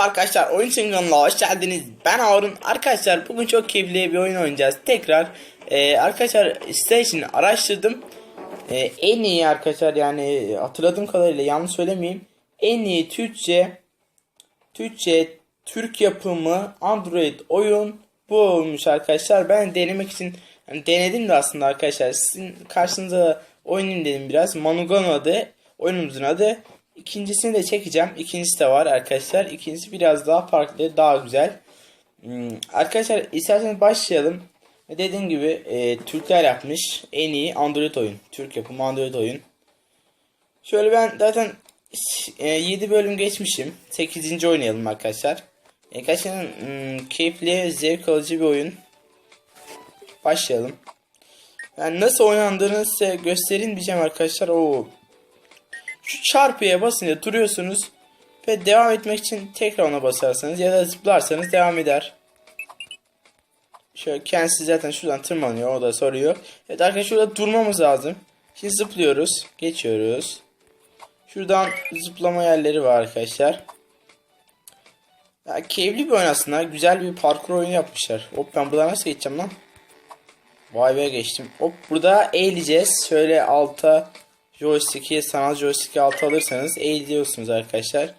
Merhaba arkadaşlar oyun kanalına hoş geldiniz. Ben Harun. Arkadaşlar bugün çok keyifli bir oyun oynayacağız. Tekrar e, arkadaşlar site araştırdım. E, en iyi arkadaşlar yani hatırladığım kadarıyla yanlış söylemeyeyim. En iyi Türkçe Türkçe Türk yapımı Android oyun bu olmuş arkadaşlar. Ben denemek için yani denedim de aslında arkadaşlar. Sizin karşınıza oynayayım dedim biraz. Manugano adı oyunumuzun adı. İkincisini de çekeceğim. İkincisi de var arkadaşlar. İkincisi biraz daha farklı, daha güzel. Hmm, arkadaşlar isterseniz başlayalım. Dediğim gibi e, Türkler yapmış en iyi Android oyun. Türk yapımı Android oyun. Şöyle ben zaten e, 7 bölüm geçmişim. 8. oynayalım arkadaşlar. E, hmm, keyifli, zevk alıcı bir oyun. Başlayalım. Yani nasıl oynandığını size göstereyim diyeceğim arkadaşlar. Oo. Şu çarpıya basınca duruyorsunuz ve devam etmek için tekrar ona basarsanız ya da zıplarsanız devam eder. Şöyle kendisi zaten şuradan tırmanıyor o da soruyor. Evet arkadaşlar şurada durmamız lazım. Şimdi zıplıyoruz. Geçiyoruz. Şuradan zıplama yerleri var arkadaşlar. Ya, keyifli bir oyun aslında. Güzel bir parkur oyunu yapmışlar. Hop ben buradan nasıl geçeceğim lan? Vay be geçtim. Hop burada eğileceğiz. Şöyle alta joystick'i sanal joystick'i alta alırsanız eğiliyorsunuz arkadaşlar.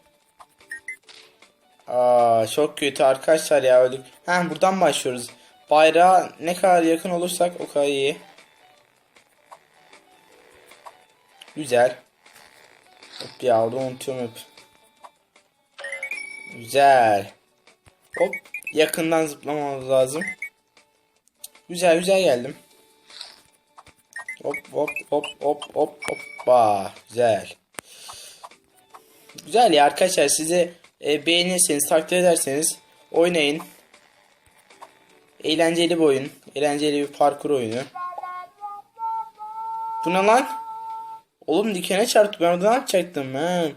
Aa çok kötü arkadaşlar ya öldük. Ha buradan başlıyoruz. Bayrağa ne kadar yakın olursak o kadar iyi. Güzel. Hop ya onu unutuyorum hep. Güzel. Hop yakından zıplamamız lazım. Güzel güzel geldim. Hop hop hop hop hop hoppa. Güzel. Güzel ya arkadaşlar size e, beğenirseniz takdir ederseniz oynayın. Eğlenceli bir oyun. Eğlenceli bir parkur oyunu. Bu ne lan? Oğlum dikene çarptı. Ben orada ne yapacaktım? He.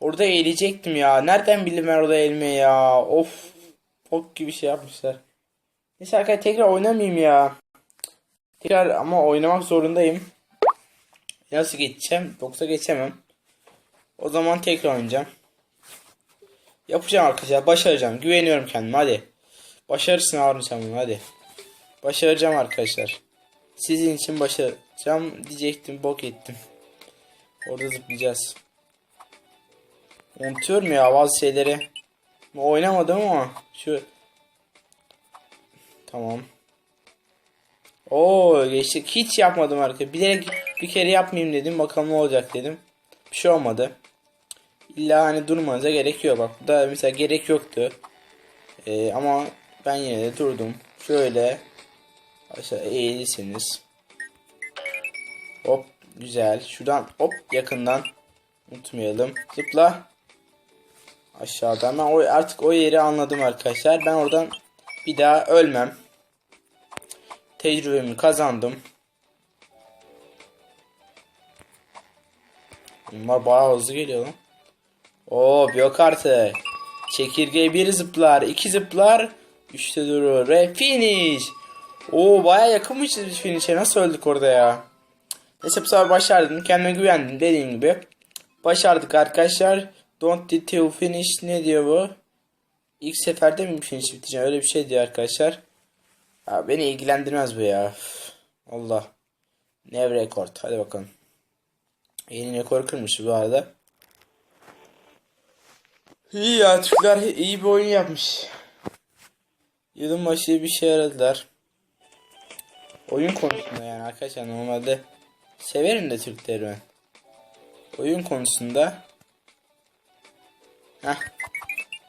Orada eğilecektim ya. Nereden bildim ben orada eğilmeyi ya? Of. Pok gibi şey yapmışlar. Neyse arkadaşlar tekrar oynamayayım ya. Tekrar ama oynamak zorundayım. Nasıl geçeceğim? Yoksa geçemem. O zaman tekrar oynayacağım. Yapacağım arkadaşlar. Başaracağım. Güveniyorum kendime. Hadi. Başarırsın Harun sen bunu. Hadi. Başaracağım arkadaşlar. Sizin için başaracağım diyecektim. Bok ettim. Orada zıplayacağız. Unutuyorum ya bazı şeyleri. Oynamadım ama şu Tamam. Oo geçtik. Hiç yapmadım arkadaşlar. Bilerek bir kere yapmayayım dedim. Bakalım ne olacak dedim. Bir şey olmadı. İlla hani durmanıza gerekiyor. Bak burada mesela gerek yoktu. Ee, ama ben yine de durdum. Şöyle aşağı eğilirseniz. Hop güzel. Şuradan hop yakından unutmayalım. Zıpla. Aşağıdan ben o, artık o yeri anladım arkadaşlar. Ben oradan bir daha ölmem. Tecrübemi kazandım. Bunlar bayağı hızlı geliyor lan. Oo yok artık. Çekirge bir zıplar, iki zıplar, üçte durur ve finish. Oo bayağı yakınmışız biz finish'e. Nasıl öldük orada ya? Neyse bu sefer başardım. Kendime güvendim dediğim gibi. Başardık arkadaşlar. Don't to finish ne diyor bu? İlk seferde mi finish biteceğim? Öyle bir şey diyor arkadaşlar. Ya beni ilgilendirmez bu ya. Allah. Nev rekord. Hadi bakalım. Yeni rekor kırmış bu arada. İyi ya Türkler iyi bir oyun yapmış. Yılın başı bir şey aradılar. Oyun konusunda yani arkadaşlar normalde severim de Türkleri ben. Oyun konusunda Heh.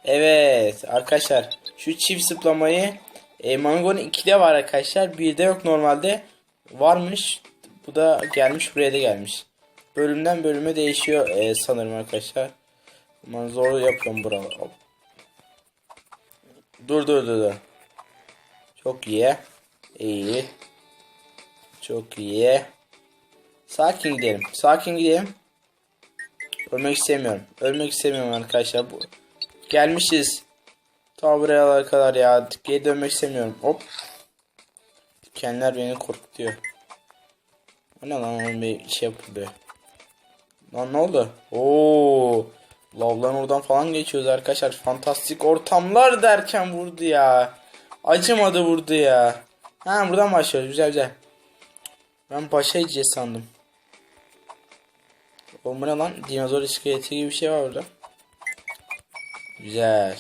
Evet arkadaşlar şu çift zıplamayı e, Mango'nun 2'de var arkadaşlar. 1'de yok normalde. Varmış. Bu da gelmiş buraya da gelmiş. Bölümden bölüme değişiyor e, sanırım arkadaşlar. Aman zor yapıyorum buralar. Hop. Dur dur dur dur. Çok iyi. İyi. Çok iyi. Sakin gidelim. Sakin gidelim. Ölmek istemiyorum. Ölmek istemiyorum arkadaşlar. Bu gelmişiz. Ta buraya kadar ya. Geri dönmek istemiyorum. Hop. Dikenler beni korkutuyor. O ne lan bir şey yapılıyor. Lan ne oldu? Oo. Lavların oradan falan geçiyoruz arkadaşlar. Fantastik ortamlar derken vurdu ya. Acımadı vurdu ya. Ha buradan başlıyoruz. Güzel güzel. Ben başa gideceğiz sandım. Ne lan? Dinozor iskeleti gibi bir şey var orada. Güzel.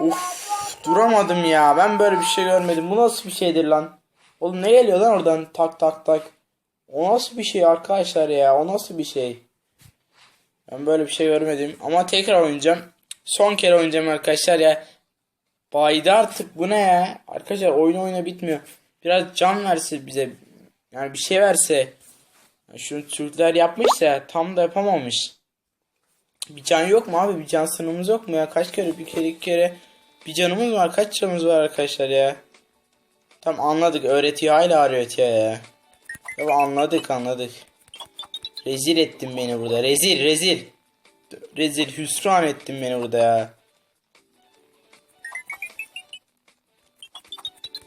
Uf, duramadım ya. Ben böyle bir şey görmedim. Bu nasıl bir şeydir lan? Oğlum ne geliyor lan oradan tak tak tak. O nasıl bir şey arkadaşlar ya? O nasıl bir şey? Ben böyle bir şey görmedim. Ama tekrar oynayacağım. Son kere oynayacağım arkadaşlar ya. Baydı artık bu ne ya? Arkadaşlar oyun oyuna bitmiyor. Biraz can verse bize. Yani bir şey verse. Ya Şunu Türkler yapmışsa ya, tam da yapamamış. Bir can yok mu abi? Bir can sınırımız yok mu ya? Kaç kere bir kere iki kere bir canımız var. Kaç canımız var arkadaşlar ya? Tam anladık. Öğretiyor hala öğretiyor ya. Ya anladık anladık. Rezil ettin beni burada. Rezil rezil. Rezil hüsran ettin beni burada ya.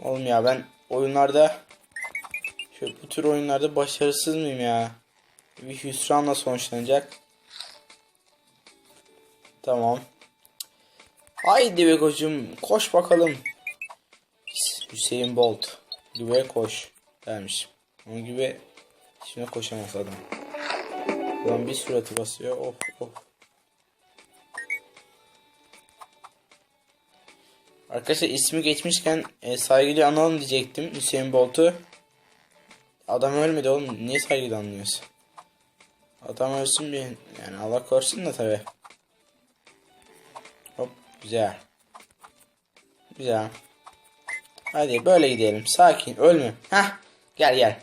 Oğlum ya ben oyunlarda şöyle bu tür oyunlarda başarısız mıyım ya? Bir hüsranla sonuçlanacak. Tamam. Haydi be koçum koş bakalım. Hüseyin Bolt gibi koş dermiş. Onun gibi şimdi koşamaz adam. Ulan bir suratı basıyor. Of of. Arkadaşlar ismi geçmişken e, saygıyla analım diyecektim Hüseyin Bolt'u. Adam ölmedi oğlum. Niye saygıyla anlıyorsun? Adam ölsün bir. Yani Allah korusun da tabi. Güzel. Güzel. Hadi böyle gidelim. Sakin. Ölme. Hah. Gel gel.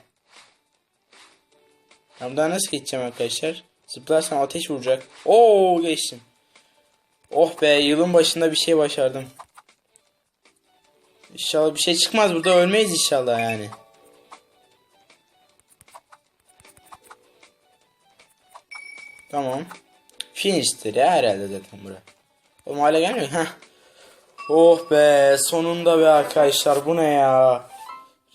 Ben buradan nasıl geçeceğim arkadaşlar? Zıplarsam ateş vuracak. Oo geçtim. Oh be yılın başında bir şey başardım. İnşallah bir şey çıkmaz. Burada ölmeyiz inşallah yani. Tamam. Finish'tir ya herhalde zaten bura. Oğlum hala gelmiyor. Heh. Oh be sonunda be arkadaşlar bu ne ya?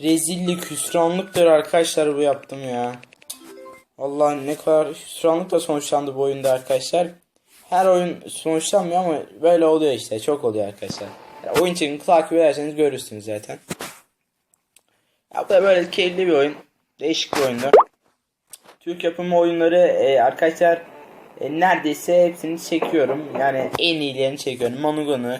Rezillik hüsranlıktır arkadaşlar bu yaptım ya. Allah ne kadar hüsranlıkla sonuçlandı bu oyunda arkadaşlar. Her oyun sonuçlanmıyor ama böyle oluyor işte çok oluyor arkadaşlar. Yani oyun için takip ederseniz görürsünüz zaten. Ya bu da böyle keyifli bir oyun. Değişik bir oyundu. Türk yapımı oyunları e, arkadaşlar e, neredeyse hepsini çekiyorum. Yani en iyilerini çekiyorum. Manugun'u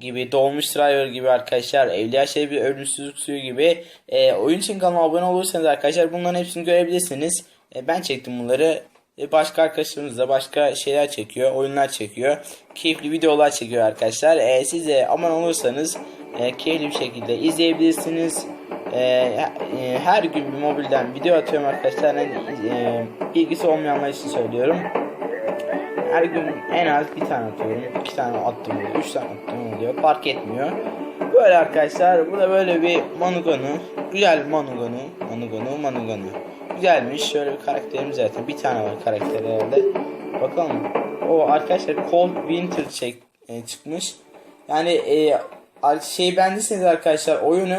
gibi, Dolmuş Driver gibi arkadaşlar, Evliya Çelebi Ölümsüzlük Suyu gibi e, oyun için kanalıma abone olursanız arkadaşlar bunların hepsini görebilirsiniz. E, ben çektim bunları. E, başka arkadaşlarımız da başka şeyler çekiyor, oyunlar çekiyor. Keyifli videolar çekiyor arkadaşlar. E, siz de abone olursanız e, keyifli bir şekilde izleyebilirsiniz. E, e, her gün bir mobilden video atıyorum arkadaşlar. Yani, e, bilgisi olmayanlar için söylüyorum. Her gün en az bir tane atıyorum. iki tane attım oluyor. Üç tane attım oluyor. Fark etmiyor. Böyle arkadaşlar. Bu da böyle bir Manugonu. Güzel Manugonu. Manugonu Manugonu. Güzelmiş. Şöyle bir karakterimiz zaten. Bir tane var karakter herhalde. Bakalım. O arkadaşlar Cold Winter çek, e, çıkmış. Yani e, şey beğendiyseniz arkadaşlar oyunu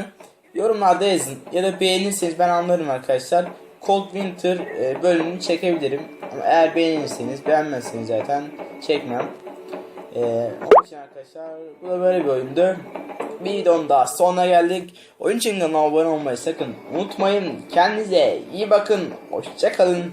yorumlarda yazın. Ya da beğenirseniz ben anlarım arkadaşlar. Cold Winter e, bölümünü çekebilirim. Eğer beğenirseniz beğenmezseniz zaten çekmem. E, onun için arkadaşlar bu da böyle bir oyundu. Bir videonun daha sonuna geldik. Oyun için kanalına abone olmayı sakın unutmayın. Kendinize iyi bakın. Hoşçakalın.